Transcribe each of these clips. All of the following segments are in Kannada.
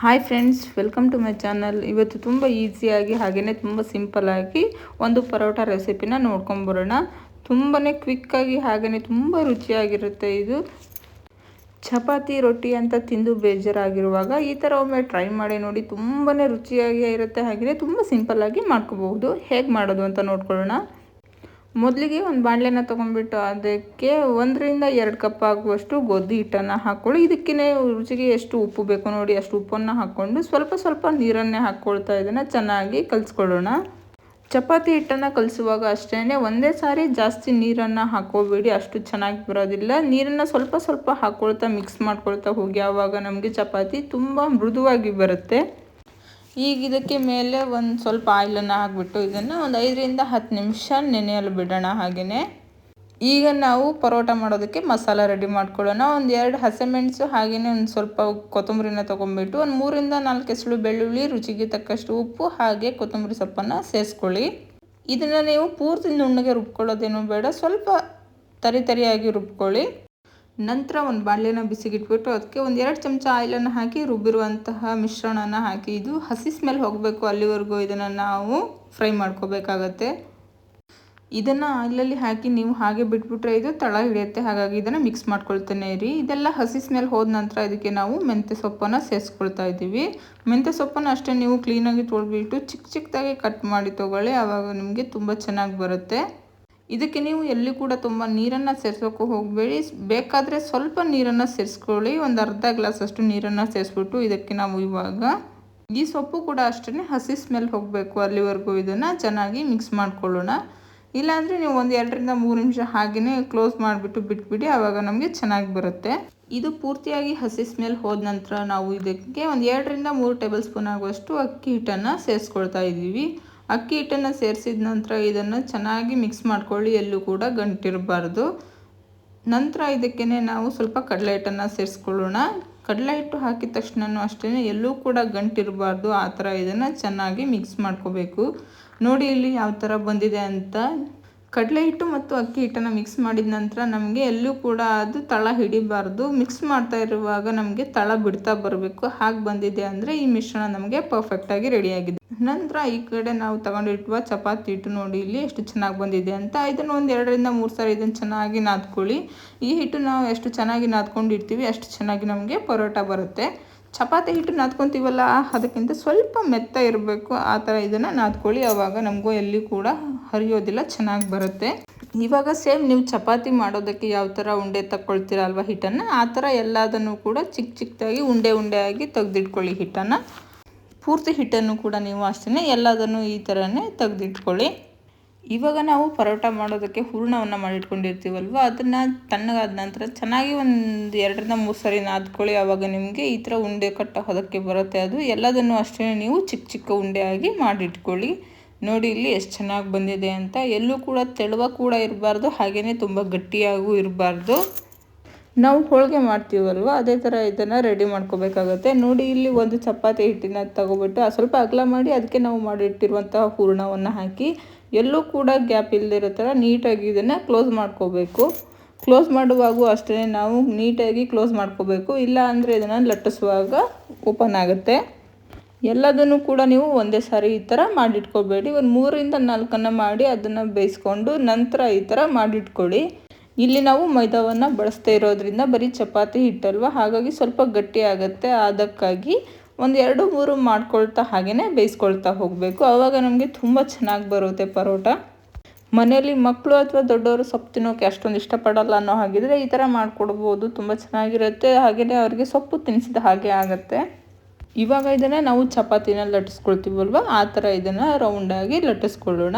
Hi friends welcome to my channel ಇವತ್ತು ತುಂಬ ಈಸಿಯಾಗಿ ಹಾಗೆಯೇ ತುಂಬ ಸಿಂಪಲ್ಲಾಗಿ ಒಂದು ಪರೋಟ ರೆಸಿಪಿನ ನೋಡ್ಕೊಂಬರೋಣ ತುಂಬಾ ಕ್ವಿಕ್ಕಾಗಿ ಹಾಗೆಯೇ ತುಂಬ ರುಚಿಯಾಗಿರುತ್ತೆ ಇದು. ಚಪಾತಿ ರೊಟ್ಟಿ ಅಂತ ತಿಂದು ಬೇಜಾರಾಗಿರುವಾಗ ಈ ಥರ ಒಮ್ಮೆ ಟ್ರೈ ಮಾಡಿ ನೋಡಿ ತುಂಬಾ ರುಚಿಯಾಗಿ ಇರುತ್ತೆ. ಹಾಗೆಯೇ ತುಂಬ ಸಿಂಪಲ್ಲಾಗಿ ಮಾಡ್ಕೋಬಹುದು. ಹೇಗೆ ಮಾಡೋದು ಅಂತ ನೋಡ್ಕೊಳ್ಳೋಣ. ಮೊದಲಿಗೆ ಒಂದು ಬಾಣಲೆನ ತೊಗೊಂಡ್ಬಿಟ್ಟು ಅದಕ್ಕೆ ಒಂದರಿಂದ ಎರಡು ಕಪ್ ಆಗುವಷ್ಟು ಗೋಧಿ ಹಿಟ್ಟನ್ನು ಹಾಕ್ಕೊಳ್ಳಿ ಇದಕ್ಕೇ ರುಚಿಗೆ ಎಷ್ಟು ಉಪ್ಪು ಬೇಕು ನೋಡಿ, ಅಷ್ಟು ಉಪ್ಪನ್ನು ಹಾಕ್ಕೊಂಡು ಸ್ವಲ್ಪ ಸ್ವಲ್ಪ ನೀರನ್ನೇ ಹಾಕ್ಕೊಳ್ತಾ ಇದನ್ನು ಚೆನ್ನಾಗಿ ಕಲಿಸ್ಕೊಳ್ಳೋಣ. ಚಪಾತಿ ಹಿಟ್ಟನ್ನು ಕಲಿಸುವಾಗ ಅಷ್ಟೇ ಒಂದೇ ಸಾರಿ ಜಾಸ್ತಿ ನೀರನ್ನು ಹಾಕೋಬೇಡಿ, ಅಷ್ಟು ಚೆನ್ನಾಗಿ ಬರೋದಿಲ್ಲ. ನೀರನ್ನು ಸ್ವಲ್ಪ ಸ್ವಲ್ಪ ಹಾಕ್ಕೊಳ್ತಾ ಮಿಕ್ಸ್ ಮಾಡ್ಕೊಳ್ತಾ ಹೋಗಿ ಆವಾಗ ನಮಗೆ ಚಪಾತಿ ತುಂಬ ಮೃದುವಾಗಿ ಬರುತ್ತೆ. ಈಗ ಇದಕ್ಕೆ ಮೇಲೆ ಒಂದು ಸ್ವಲ್ಪ ಆಯಿಲನ್ನು ಹಾಕಿಬಿಟ್ಟು ಇದನ್ನು ಒಂದು ಐದರಿಂದ ಹತ್ತು ನಿಮಿಷ ನೆನೆಯಲು ಬಿಡೋಣ ಹಾಗೆಯೇ ಈಗ ನಾವು ಪರೋಟ ಮಾಡೋದಕ್ಕೆ ಮಸಾಲ ರೆಡಿ ಮಾಡ್ಕೊಳ್ಳೋಣ. ಒಂದು ಎರಡು ಹಸಿಮೆಣಸು ಹಾಗೆಯೇ ಒಂದು ಸ್ವಲ್ಪ ಕೊತ್ತಂಬರಿನ ತೊಗೊಂಬಿಟ್ಟು ಒಂದು ಮೂರಿಂದ ನಾಲ್ಕು ಎಸಳು ಬೆಳ್ಳುಳ್ಳಿ, ರುಚಿಗೆ ತಕ್ಕಷ್ಟು ಉಪ್ಪು ಹಾಗೆ ಕೊತ್ತಂಬರಿ ಸೊಪ್ಪನ್ನು ಸೇರಿಸ್ಕೊಳ್ಳಿ ಇದನ್ನು ನೀವು ಪೂರ್ತಿ ನುಣ್ಣಗೆ ರುಬ್ಕೊಳ್ಳೋದೇನು ಬೇಡ. ಸ್ವಲ್ಪ ತರಿತರಿಯಾಗಿ ರುಬ್ಕೊಳ್ಳಿ. ನಂತರ ಒಂದು ಬಾಣಲೆನ ಬಿಸಿಗಿಟ್ಬಿಟ್ಟು ಅದಕ್ಕೆ ಒಂದು ಎರಡು ಚಮಚ ಆಯಿಲನ್ನು ಹಾಕಿ ರುಬ್ಬಿರುವಂತಹ ಮಿಶ್ರಣನ ಹಾಕಿ, ಇದು ಹಸಿ ಸ್ಮೆಲ್ ಹೋಗಬೇಕು ಅಲ್ಲಿವರೆಗೂ ಇದನ್ನು ನಾವು ಫ್ರೈ ಮಾಡ್ಕೋಬೇಕಾಗತ್ತೆ. ಇದನ್ನು ಆಯಿಲಲ್ಲಿ ಹಾಕಿ ನೀವು ಹಾಗೆ ಬಿಟ್ಬಿಟ್ರೆ ಇದು ತಳ ಹಿಡಿಯುತ್ತೆ, ಹಾಗಾಗಿ ಇದನ್ನು ಮಿಕ್ಸ್ ಮಾಡ್ಕೊಳ್ತಾನೆ ಇರಿ ಇದೆಲ್ಲ ಹಸಿ ಸ್ಮೆಲ್ ಹೋದ ನಂತರ ಇದಕ್ಕೆ ನಾವು ಮೆಂತ್ಯ ಸೊಪ್ಪನ್ನು ಸೇರಿಸ್ಕೊಳ್ತಾ ಇದ್ದೀವಿ. ಮೆಂತ್ಯ ಸೊಪ್ಪನ್ನು ಅಷ್ಟೇ ನೀವು ಕ್ಲೀನಾಗಿ ತೊಳ್ಬಿಟ್ಟು ಚಿಕ್ಕ ಚಿಕ್ಕದಾಗಿ ಕಟ್ ಮಾಡಿ ತೊಗೊಳ್ಳಿ ಆವಾಗ ನಿಮಗೆ ತುಂಬ ಚೆನ್ನಾಗಿ ಬರುತ್ತೆ. ಇದಕ್ಕೆ ನೀವು ಎಲ್ಲಿ ಕೂಡ ತುಂಬ ನೀರನ್ನು ಸೇರಿಸೋಕೆ ಹೋಗಬೇಡಿ. ಬೇಕಾದರೆ ಸ್ವಲ್ಪ ನೀರನ್ನು ಸೇರಿಸ್ಕೊಳ್ಳಿ. ಒಂದು ಅರ್ಧ ಗ್ಲಾಸ್ ಅಷ್ಟು ನೀರನ್ನು ಸೇರಿಸ್ಬಿಟ್ಟು ಇದಕ್ಕೆ ನಾವು ಇವಾಗ ಈ ಸೊಪ್ಪು ಕೂಡ ಅಷ್ಟೇ ಹಸಿ ಸ್ಮೆಲ್ ಹೋಗಬೇಕು ಅಲ್ಲಿವರೆಗೂ ಇದನ್ನು. ಚೆನ್ನಾಗಿ ಮಿಕ್ಸ್ ಮಾಡ್ಕೊಳ್ಳೋಣ. ಇಲ್ಲಾಂದರೆ ನೀವು ಒಂದು ಎರಡರಿಂದ ಮೂರು ನಿಮಿಷ ಹಾಗೆಯೇ ಕ್ಲೋಸ್ ಮಾಡಿಬಿಟ್ಟು ಬಿಟ್ಬಿಡಿ. ಆವಾಗ ನಮಗೆ ಚೆನ್ನಾಗಿ ಬರುತ್ತೆ. ಇದು ಪೂರ್ತಿಯಾಗಿ ಹಸಿ ಸ್ಮೆಲ್ ಹೋದ ನಂತರ ನಾವು ಇದಕ್ಕೆ ಒಂದು ಎರಡರಿಂದ ಮೂರು ಟೇಬಲ್ ಸ್ಪೂನ್ ಆಗುವಷ್ಟು ಅಕ್ಕಿ ಹಿಟ್ಟನ್ನು ಸೇರಿಸ್ಕೊಳ್ತಾ ಇದ್ದೀವಿ. ಅಕ್ಕಿ ಹಿಟ್ಟನ್ನು ಸೇರಿಸಿದ ನಂತರ ಇದನ್ನು ಚೆನ್ನಾಗಿ ಮಿಕ್ಸ್ ಮಾಡ್ಕೊಳ್ಳಿ. ಎಲ್ಲೂ ಕೂಡ ಗಂಟಿರಬಾರ್ದು. ನಂತರ ಇದಕ್ಕೇ ನಾವು ಸ್ವಲ್ಪ ಕಡಲೆ ಹಿಟ್ಟನ್ನು ಸೇರಿಸ್ಕೊಳ್ಳೋಣ. ಕಡಲೆ ಹಿಟ್ಟು ಹಾಕಿದ ತಕ್ಷಣವೂ ಅಷ್ಟೇ ಎಲ್ಲೂ ಕೂಡ ಗಂಟಿರಬಾರ್ದು. ಆ ಥರ ಇದನ್ನು ಚೆನ್ನಾಗಿ ಮಿಕ್ಸ್ ಮಾಡ್ಕೋಬೇಕು. ನೋಡಿ ಇಲ್ಲಿ ಯಾವ ಥರ ಬಂದಿದೆ ಅಂತ. ಕಡಲೆ ಹಿಟ್ಟು ಮತ್ತು ಅಕ್ಕಿ ಹಿಟ್ಟನ್ನು ಮಿಕ್ಸ್ ಮಾಡಿದ ನಂತರ ನಮಗೆ ಎಲ್ಲೂ ಕೂಡ ಅದು ತಳ ಹಿಡಿಬಾರ್ದು. ಮಿಕ್ಸ್ ಮಾಡ್ತಾ ಇರುವಾಗ ನಮಗೆ ತಳ ಬಿಡ್ತಾ ಬರಬೇಕು. ಹಾಗೆ ಬಂದಿದೆ ಅಂದರೆ ಈ ಮಿಶ್ರಣ ನಮಗೆ ಪರ್ಫೆಕ್ಟಾಗಿ ರೆಡಿಯಾಗಿದೆ ನಂತರ ಈ ಕಡೆ ನಾವು ತಗೊಂಡಿರುವ ಚಪಾತಿ ಹಿಟ್ಟು ನೋಡಿ ಇಲ್ಲಿ ಎಷ್ಟು ಚೆನ್ನಾಗಿ ಬಂದಿದೆ ಅಂತ. ಇದನ್ನು ಒಂದು ಎರಡರಿಂದ ಮೂರು ಸಾರಿ ಇದನ್ನು ಚೆನ್ನಾಗಿ ನಾದ್ಕೊಳ್ಳಿ. ಈ ಹಿಟ್ಟು ನಾವು ಎಷ್ಟು ಚೆನ್ನಾಗಿ ನಾದ್ಕೊಂಡಿರ್ತೀವಿ ಅಷ್ಟು ಚೆನ್ನಾಗಿ ನಮಗೆ ಪರೋಟ ಬರುತ್ತೆ. ಚಪಾತಿ ಹಿಟ್ಟು ನಾದ್ಕೊತೀವಲ್ಲ, ಅದಕ್ಕಿಂತ ಸ್ವಲ್ಪ ಮೆತ್ತ ಇರಬೇಕು. ಆ ಥರ ಇದನ್ನು ನಾದ್ಕೊಳ್ಳಿ. ಆವಾಗ ನಮಗೂ ಎಲ್ಲಿ ಕೂಡ ಹರಿಯೋದಿಲ್ಲ, ಚೆನ್ನಾಗಿ ಬರುತ್ತೆ. ಇವಾಗ ಸೇಮ್ ನೀವು ಚಪಾತಿ ಮಾಡೋದಕ್ಕೆ ಯಾವ ಥರ ಉಂಡೆ ತಗೊಳ್ತೀರ ಅಲ್ವಾ ಹಿಟ್ಟನ್ನು? ಆ ಥರ ಎಲ್ಲದನ್ನು ಕೂಡ ಚಿಕ್ಕ ಚಿಕ್ಕದಾಗಿ ಉಂಡೆ ಉಂಡೆಯಾಗಿ ತೆಗೆದಿಟ್ಕೊಳ್ಳಿ ಹಿಟ್ಟನ್ನು. ಪೂರ್ತಿ ಹಿಟ್ಟನ್ನು ಕೂಡ ನೀವು ಅಷ್ಟೇ ಎಲ್ಲದನ್ನು ಈ ಥರನೇ ತೆಗೆದಿಟ್ಕೊಳ್ಳಿ. ಇವಾಗ ನಾವು ಪರೋಟ ಮಾಡೋದಕ್ಕೆ ಹೂರ್ಣವನ್ನು ಮಾಡಿಟ್ಕೊಂಡಿರ್ತೀವಲ್ವ? ಅದನ್ನು ತಣ್ಣಗಾದ ನಂತರ ಚೆನ್ನಾಗಿ ಒಂದು ಎರಡರಿಂದ ಮೂರು ಸರಿ ನಾದ್ಕೊಳ್ಳಿ. ಆವಾಗ ನಿಮಗೆ ಈ ಥರ ಉಂಡೆ ಕಟ್ಟ ಹೊದಕ್ಕೆ ಬರುತ್ತೆ ಅದು. ಎಲ್ಲದನ್ನು ಅಷ್ಟೇ ನೀವು ಚಿಕ್ಕ ಚಿಕ್ಕ ಉಂಡೆಯಾಗಿ ಮಾಡಿಟ್ಕೊಳ್ಳಿ. ನೋಡಿ ಇಲ್ಲಿ ಎಷ್ಟು ಚೆನ್ನಾಗಿ ಬಂದಿದೆ ಅಂತ. ಎಲ್ಲೂ ಕೂಡ ತೆಳುವ ಕೂಡ ಇರಬಾರ್ದು ಹಾಗೆಯೇ ತುಂಬ ಗಟ್ಟಿಯಾಗೂ ಇರಬಾರ್ದು. ನಾವು ಹೋಳಿಗೆ ಮಾಡ್ತೀವಲ್ವ, ಅದೇ ಥರ ಇದನ್ನು ರೆಡಿ ಮಾಡ್ಕೋಬೇಕಾಗತ್ತೆ. ನೋಡಿ, ಇಲ್ಲಿ ಒಂದು ಚಪಾತಿ ಹಿಟ್ಟಿನ ತಗೊಬಿಟ್ಟು ಸ್ವಲ್ಪ ಅಗಲ ಮಾಡಿ ಅದಕ್ಕೆ ನಾವು ಮಾಡಿಟ್ಟಿರುವಂತಹ ಹೂರ್ಣವನ್ನು ಹಾಕಿ, ಎಲ್ಲೂ ಕೂಡ ಗ್ಯಾಪ್ ಇಲ್ಲದಿರೋ ಥರ ನೀಟಾಗಿ ಇದನ್ನು ಕ್ಲೋಸ್ ಮಾಡ್ಕೋಬೇಕು. ಕ್ಲೋಸ್ ಮಾಡುವಾಗೂ ಅಷ್ಟೇ ನಾವು ನೀಟಾಗಿ ಕ್ಲೋಸ್ ಮಾಡ್ಕೋಬೇಕು. ಇಲ್ಲ ಅಂದರೆ ಇದನ್ನು ಲಟ್ಟಿಸುವಾಗ ಓಪನ್ ಆಗುತ್ತೆ. ಎಲ್ಲದನ್ನು ಕೂಡ ನೀವು ಒಂದೇ ಸಾರಿ ಈ ಥರ ಮಾಡಿಟ್ಕೋಬೇಡಿ. ಒಂದು ಮೂರಿಂದ ನಾಲ್ಕನ್ನು ಮಾಡಿ ಅದನ್ನು ಬೇಯಿಸ್ಕೊಂಡು ನಂತರ ಈ ಥರ ಮಾಡಿಟ್ಕೊಳ್ಳಿ. ಇಲ್ಲಿ ನಾವು ಮೈದಾವನ್ನು ಬಳಸ್ತಾ ಇರೋದ್ರಿಂದ ಬರೀ ಚಪಾತಿ ಹಿಟ್ಟಲ್ವ? ಹಾಗಾಗಿ ಸ್ವಲ್ಪ ಗಟ್ಟಿ ಆಗುತ್ತೆ. ಅದಕ್ಕಾಗಿ ಒಂದು ಎರಡು ಮೂರು ಮಾಡ್ಕೊಳ್ತಾ ಹಾಗೆಯೇ ಬೇಯಿಸ್ಕೊಳ್ತಾ ಹೋಗಬೇಕು. ಆವಾಗ ನಮಗೆ ತುಂಬ ಚೆನ್ನಾಗಿ ಬರುತ್ತೆ ಪರೋಟ. ಮನೆಯಲ್ಲಿ ಮಕ್ಕಳು ಅಥವಾ ದೊಡ್ಡವರು ಸೊಪ್ಪು ತಿನ್ನೋಕೆ ಅಷ್ಟೊಂದು ಇಷ್ಟಪಡಲ್ಲ ಅನ್ನೋ ಹಾಗಿದ್ರೆ ಈ ಥರ ಮಾಡಿಕೊಡ್ಬೋದು. ತುಂಬ ಚೆನ್ನಾಗಿರುತ್ತೆ. ಹಾಗೆಯೇ ಅವರಿಗೆ ಸೊಪ್ಪು ತಿನ್ನಿಸಿದ ಹಾಗೆ ಆಗುತ್ತೆ. ಇವಾಗ ಇದನ್ನು ನಾವು ಚಪಾತಿನ ಲಟ್ಟಿಸ್ಕೊಳ್ತೀವಲ್ವ? ಆ ಥರ ಇದನ್ನು ರೌಂಡಾಗಿ ಲಟ್ಟಿಸ್ಕೊಳ್ಳೋಣ.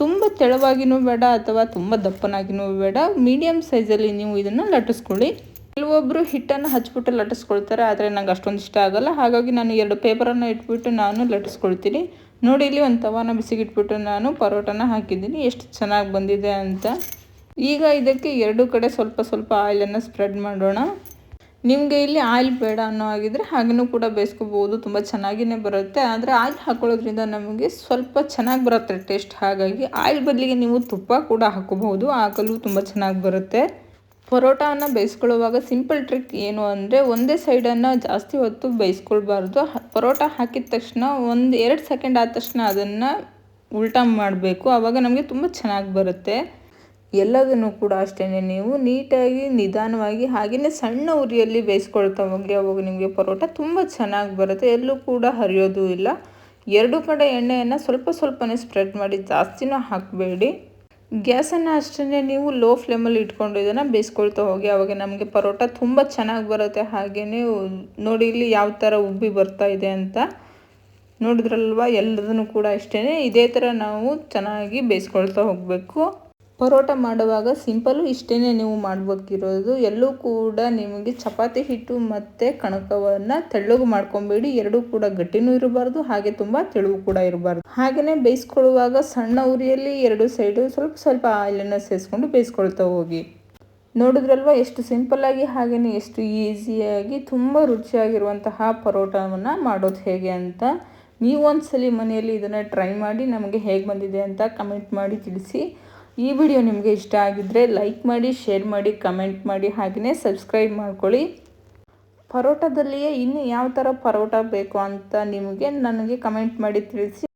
ತುಂಬ ತೆಳುವಾಗಿನೂ ಬೇಡ ಅಥವಾ ತುಂಬ ದಪ್ಪನಾಗಿನೂ ಬೇಡ. ಮೀಡಿಯಮ್ ಸೈಜಲ್ಲಿ ನೀವು ಇದನ್ನು ಲಟ್ಟಿಸ್ಕೊಳ್ಳಿ. ಕೆಲವೊಬ್ಬರು ಹಿಟ್ಟನ್ನು ಹಚ್ಬಿಟ್ಟು ಲಟ್ಟಿಸ್ಕೊಳ್ತಾರೆ, ಆದರೆ ನಂಗೆ ಅಷ್ಟೊಂದು ಇಷ್ಟ ಆಗಲ್ಲ. ಹಾಗಾಗಿ ನಾನು ಎರಡು ಪೇಪರನ್ನು ಇಟ್ಬಿಟ್ಟು ನಾನು ಲಟ್ಟಿಸ್ಕೊಳ್ತೀನಿ. ನೋಡಿ, ಇಲ್ಲಿ ಒಂದು ತವಾನ ಬಿಸಿಗಿಟ್ಬಿಟ್ಟು ನಾನು ಪರೋಟನ ಹಾಕಿದ್ದೀನಿ. ಎಷ್ಟು ಚೆನ್ನಾಗಿ ಬಂದಿದೆ ಅಂತ. ಈಗ ಇದಕ್ಕೆ ಎರಡು ಕಡೆ ಸ್ವಲ್ಪ ಸ್ವಲ್ಪ ಆಯಿಲನ್ನು ಸ್ಪ್ರೆಡ್ ಮಾಡೋಣ. ನಿಮಗೆ ಇಲ್ಲಿ ಆಯಿಲ್ ಬೇಡ ಅನ್ನೋ ಹಾಗಿದ್ರೆ ಹಾಗೂ ಕೂಡ ಬೇಯಿಸ್ಕೋಬೋದು, ತುಂಬ ಚೆನ್ನಾಗಿಯೇ ಬರುತ್ತೆ. ಆದರೆ ಆಯಿಲ್ ಹಾಕೊಳ್ಳೋದ್ರಿಂದ ನಮಗೆ ಸ್ವಲ್ಪ ಚೆನ್ನಾಗಿ ಬರುತ್ತೆ ಟೇಸ್ಟ್. ಹಾಗಾಗಿ ಆಯಿಲ್ ಬದಲಿಗೆ ನೀವು ತುಪ್ಪ ಕೂಡ ಹಾಕೋಬಹುದು ಹಾಕಲು ತುಂಬ ಚೆನ್ನಾಗಿ ಬರುತ್ತೆ. ಪರೋಟಾವನ್ನು ಬೇಯಿಸ್ಕೊಳ್ಳುವಾಗ ಸಿಂಪಲ್ ಟ್ರಿಕ್ ಏನು ಅಂದರೆ ಒಂದೇ ಸೈಡನ್ನು ಜಾಸ್ತಿ ಹೊತ್ತು ಬೇಯಿಸ್ಕೊಳ್ಬಾರ್ದು. ಪರೋಟ ಹಾಕಿದ ತಕ್ಷಣ ಒಂದು ಎರಡು ಸೆಕೆಂಡ್ ಆದ ತಕ್ಷಣ ಅದನ್ನು ಉಲ್ಟಾ ಮಾಡಬೇಕು. ಆವಾಗ ನಮಗೆ ತುಂಬ ಚೆನ್ನಾಗಿ ಬರುತ್ತೆ. ಎಲ್ಲದನ್ನು ಕೂಡ ಅಷ್ಟೇ ನೀವು ನೀಟಾಗಿ, ನಿಧಾನವಾಗಿ ಹಾಗೆಯೇ ಸಣ್ಣ ಉರಿಯಲ್ಲಿ ಬೇಯಿಸ್ಕೊಳ್ತಾ ಹೋಗಿ ಅವಾಗ ನಿಮಗೆ ಪರೋಟ ತುಂಬ ಚೆನ್ನಾಗಿ ಬರುತ್ತೆ. ಎಲ್ಲೂ ಕೂಡ ಹರಿಯೋದು ಇಲ್ಲ. ಎರಡು ಕಡೆ ಎಣ್ಣೆಯನ್ನು ಸ್ವಲ್ಪ ಸ್ವಲ್ಪನೇ ಸ್ಪ್ರೆಡ್ ಮಾಡಿ ಜಾಸ್ತಿನೂ ಹಾಕಬೇಡಿ. ಗ್ಯಾಸನ್ನು ಅಷ್ಟೇ ನೀವು ಲೋ ಫ್ಲೇಮಲ್ಲಿ ಇಟ್ಕೊಂಡು ಇದನ್ನು ಬೇಯಿಸ್ಕೊಳ್ತಾ ಹೋಗಿ, ಅವಾಗ ನಮಗೆ ಪರೋಟ ತುಂಬ ಚೆನ್ನಾಗಿ ಬರುತ್ತೆ. ಹಾಗೆಯೇ ನೋಡಿ ಇಲ್ಲಿ ಯಾವ ಥರ ಉಬ್ಬಿ ಬರ್ತಾ ಇದೆ ಅಂತ ನೋಡಿದ್ರಲ್ವ? ಎಲ್ಲದನ್ನು ಕೂಡ ಅಷ್ಟೇ ಇದೇ ಥರ ನಾವು ಚೆನ್ನಾಗಿ ಬೇಯಿಸ್ಕೊಳ್ತಾ ಹೋಗಬೇಕು. ಪರೋಟ ಮಾಡುವಾಗ ಸಿಂಪಲ್ಲು ಇಷ್ಟೇ ನೀವು ಮಾಡಬೇಕಿರೋದು. ಎಲ್ಲೂ ಕೂಡ ನಿಮಗೆ ಚಪಾತಿ ಹಿಟ್ಟು ಮತ್ತು ಕಣಕವನ್ನು ತೆಳ್ಳಗೆ ಮಾಡ್ಕೊಬೇಡಿ. ಎರಡೂ ಕೂಡ ಗಟ್ಟಿನೂ ಇರಬಾರ್ದು, ಹಾಗೆ ತುಂಬ ತೆಳುವು ಕೂಡ ಇರಬಾರ್ದು. ಹಾಗೆಯೇ ಬೇಯಿಸ್ಕೊಳ್ಳುವಾಗ ಸಣ್ಣ ಉರಿಯಲ್ಲಿ ಎರಡು ಸೈಡು ಸ್ವಲ್ಪ ಸ್ವಲ್ಪ ಆಯಿಲನ್ನು ಸೇರಿಸ್ಕೊಂಡು ಬೇಯಿಸ್ಕೊಳ್ತಾ ಹೋಗಿ. ನೋಡಿದ್ರಲ್ವ, ಎಷ್ಟು ಸಿಂಪಲ್ಲಾಗಿ ಹಾಗೆಯೇ ಎಷ್ಟು ಈಸಿಯಾಗಿ ತುಂಬ ರುಚಿಯಾಗಿರುವಂತಹ ಪರೋಟವನ್ನು ಮಾಡೋದು ಹೇಗೆ ಅಂತ ನೀವು ಒಂದ್ಸಲಿ ಮನೆಯಲ್ಲಿ ಇದನ್ನು ಟ್ರೈ ಮಾಡಿ, ನಮಗೆ ಹೇಗೆ ಬಂದಿದೆ ಅಂತ ಕಮೆಂಟ್ ಮಾಡಿ ತಿಳಿಸಿ. ಈ ವಿಡಿಯೋ ನಿಮಗೆ ಇಷ್ಟ ಆಗಿದ್ದರೆ ಲೈಕ್ ಮಾಡಿ, ಶೇರ್ ಮಾಡಿ, ಕಮೆಂಟ್ ಮಾಡಿ ಹಾಗೆಯೇ ಸಬ್ಸ್ಕ್ರೈಬ್ ಮಾಡ್ಕೊಳ್ಳಿ. ಪರೋಟದಲ್ಲಿಯೇ ಇನ್ನು ಯಾವ ಥರ ಪರೋಟ ಬೇಕು ಅಂತ ನಿಮಗೆ ನನಗೆ ಕಮೆಂಟ್ ಮಾಡಿ ತಿಳಿಸಿ.